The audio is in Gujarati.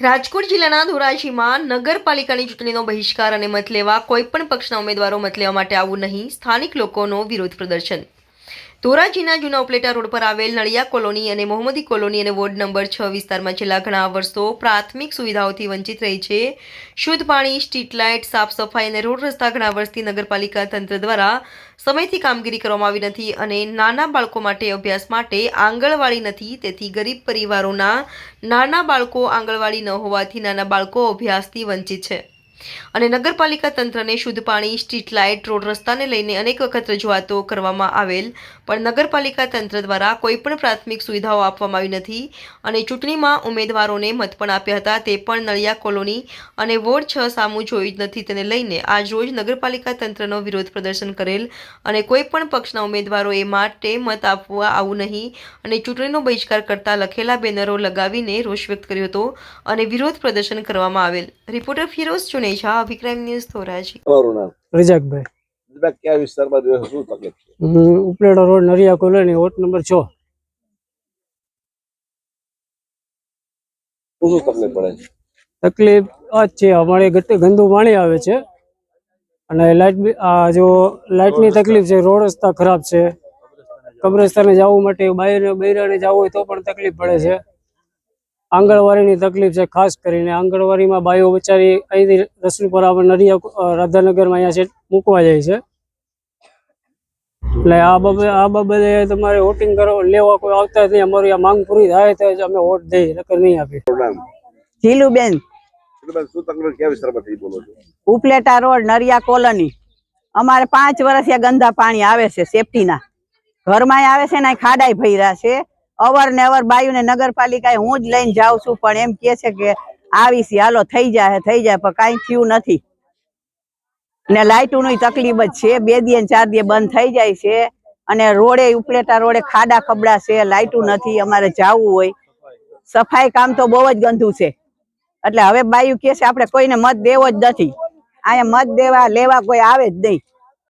રાજકોટ જિલ્લાના ધોરાજીમાં નગરપાલિકાની ચૂંટણીનો બહિષ્કાર અને મત લેવા કોઈપણ પક્ષના ઉમેદવારો મત લેવા માટે આવવું નહીં. સ્થાનિક લોકોનો વિરોધ પ્રદર્શન. ધોરાજીના જૂના ઉપલેટા રોડ પર આવેલ નળિયા કોલોની અને મોહમ્મદી કોલોની અને વોર્ડ નંબર છ વિસ્તારમાં છેલ્લા ઘણા વર્ષો પ્રાથમિક સુવિધાઓથી વંચિત રહી છે. શુદ્ધ પાણી, સ્ટ્રીટ લાઇટ, સાફ સફાઈ અને રોડ રસ્તા ઘણા વર્ષથી નગરપાલિકા તંત્ર દ્વારા સમયથી કામગીરી કરવામાં આવી નથી અને નાના બાળકો માટે અભ્યાસ માટે આંગણવાડી નથી. તેથી ગરીબ પરિવારોના નાના બાળકો આંગણવાડી ન હોવાથી નાના બાળકો અભ્યાસથી વંચિત છે. અને નગરપાલિકા તંત્રને શુદ્ધ પાણી, સ્ટ્રીટ લાઇટ, રોડ રસ્તાને લઈને અનેક વખત રજૂઆતો કરવામાં આવેલ, પણ નગરપાલિકા તંત્ર દ્વારા કોઈ પણ પ્રાથમિક સુવિધાઓ આપવામાં આવી નથી અને ચૂંટણીમાં ઉમેદવારોને મત પણ આપ્યા હતા. તે પણ નળિયા કોલોની અને વોર્ડ છ સામું જોઈ જ નથી. તેને લઈને આજ રોજ નગરપાલિકા તંત્રનો વિરોધ પ્રદર્શન કરેલ અને કોઈપણ પક્ષના પક્ષના ઉમેદવારોએ માટે મત આપવા આવું નહીં અને ચૂંટણીનો બહિષ્કાર કરતા લખેલા બેનરો લગાવીને રોષ વ્યક્ત કર્યો હતો અને વિરોધ પ્રદર્શન કરવામાં આવેલ. રિપોર્ટર ફિરોઝ ચુનેજા વિક્રમ ન્યૂઝ ધોરાજી તમારું નામ? રજાકભાઈ. બધા કયા વિસ્તારમાં રહ્યો? શું તકલીફ છે? Upleta road Nariya colony ward number 6 શું શું તકલીફ પડે છે? તકલીફ આ છે. અમારે ગટે ગંદુ પાણી આવે છે. અને લાઇટ બી આ જો લાઇટની તકલીફ છે રોડ રસ્તા ખરાબ છે. કબ્રસ્તાને જવું માટે બાયરે બૈરાને જવું હોય તો પણ તકલીફ પડે છે. આંગણવાડીની તકલીફ છે ખાસ કરીને આંગણવાડીમાં બાયો બચારી અહીંથી રસુલપુર આપણે નરિયા રાધાનગરમાં અહીંયા છે મૂકવા જાય છે. એટલે આ બાબતે આ બાબતે તમારે વોટિંગ કરો લેવા કોઈ આવતા જ નહીં. અમારી આ માંગ પૂરી થાય તો જ અમે વોટ દઈએ નકર નહીં આપીએ. છો? Upleta road Nariya colony. અમારે પાંચ વર્ષથી આ ગંદા પાણી આવે છે સેફટીના ઘરમાં આવે છે ને ખાડા ખાડાઈ ભર્યા છે. અવર ને અવર બાયુને નગરપાલિકાએ હું જ લઈને જાઉં છું, પણ એમ કે છે કે આવીશ હાલો થઈ જાય થઈ જાય, પણ કાંઈ થયું નથી. ને લાઇટોની તકલીફ જ છે, બે દી ચાર દી બંધ થઈ જાય છે, અને રોડે, ઉપલેટા રોડે ખાડા ખબડા છે, લાઇટો નથી, અમારે જાવું હોય. સફાઈ કામ તો બહુ જ ગંદુ છે. એટલે હવે બાયુ કે છે, આપણે કોઈને મત દેવો જ નથી. અહીંયા મત દેવા લેવા કોઈ આવે જ નહીં.